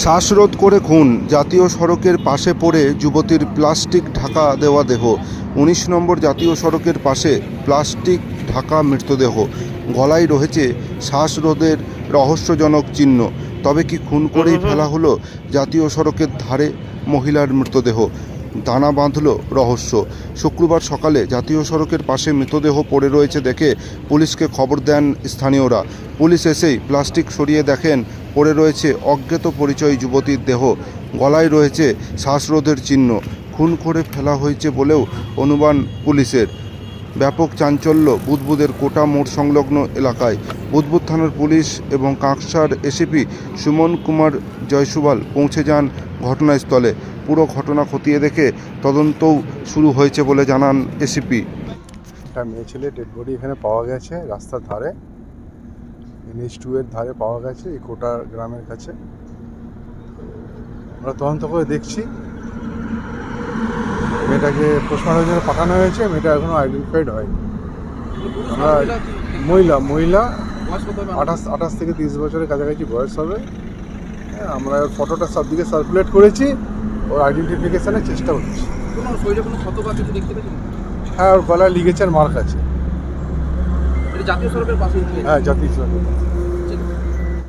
শ্বাসরোধ করে খুন। জাতীয় সড়কের পাশে পড়ে যুবতীর প্লাস্টিক ঢাকা দেওয়া দেহ। উনিশ নম্বর জাতীয় সড়কের পাশে প্লাস্টিক ঢাকা মৃতদেহ। গলায় রয়েছে শ্বাসরোধের রহস্যজনক চিহ্ন। তবে কি খুন করেই ফেলা হলো জাতীয় সড়কের ধারে মহিলার মৃতদেহ? দানা বাঁধল রহস্য। শুক্রবার সকালে জাতীয় সড়কের পাশে মৃতদেহ পড়ে রয়েছে দেখে পুলিশকে খবর দেন স্থানীয়রা। পুলিশ এসেই প্লাস্টিক সরিয়ে দেখেন, পড়ে রয়েছে অজ্ঞাত পরিচয় যুবতীর দেহ। গলায় রয়েছে শ্বাসরোধের চিহ্ন। খুন করে ফেলা হয়েছে বলেও অনুমান পুলিশের। ব্যাপক চাঞ্চল্য বুদবুদের কোটা মোড় সংলগ্ন এলাকায়। বুদবুদ থানার পুলিশ এবং কাঁকসার এসিপি সুমন কুমার জয়সুবাল পৌঁছে যান ঘটনাস্থলে। পুরো ঘটনা খতিয়ে দেখে তদন্তও শুরু হয়েছে বলে জানান এসিপি। একটা মেয়ে ছেলে ডেড বডি এখানে পাওয়া গেছে রাস্তার ধারে। এনএইচ টু এর ধারে পাওয়া গেছে এই কোটা গ্রামের কাছে। আমরা তদন্ত করে দেখছি। মেয়েটাকে পোস্টমার্টমের জন্য পাঠানো হয়েছে মেয়েটা এখনও আইডেন্টিফাইড হয়নি। আমরা মহিলা মহিলা আঠাশ আঠাশ থেকে তিরিশ বছরের কাছাকাছি বয়স হবে। হ্যাঁ, আমরা ওর ফটোটা সব দিকে সার্কুলেট করেছি ওর আইডেন্টিফিকেশনের চেষ্টা করছি। হ্যাঁ ওর গলায় লিগেচার মার্ক আছে। এটা জাতীয় সড়কের পাশে। হ্যাঁ জাতীয়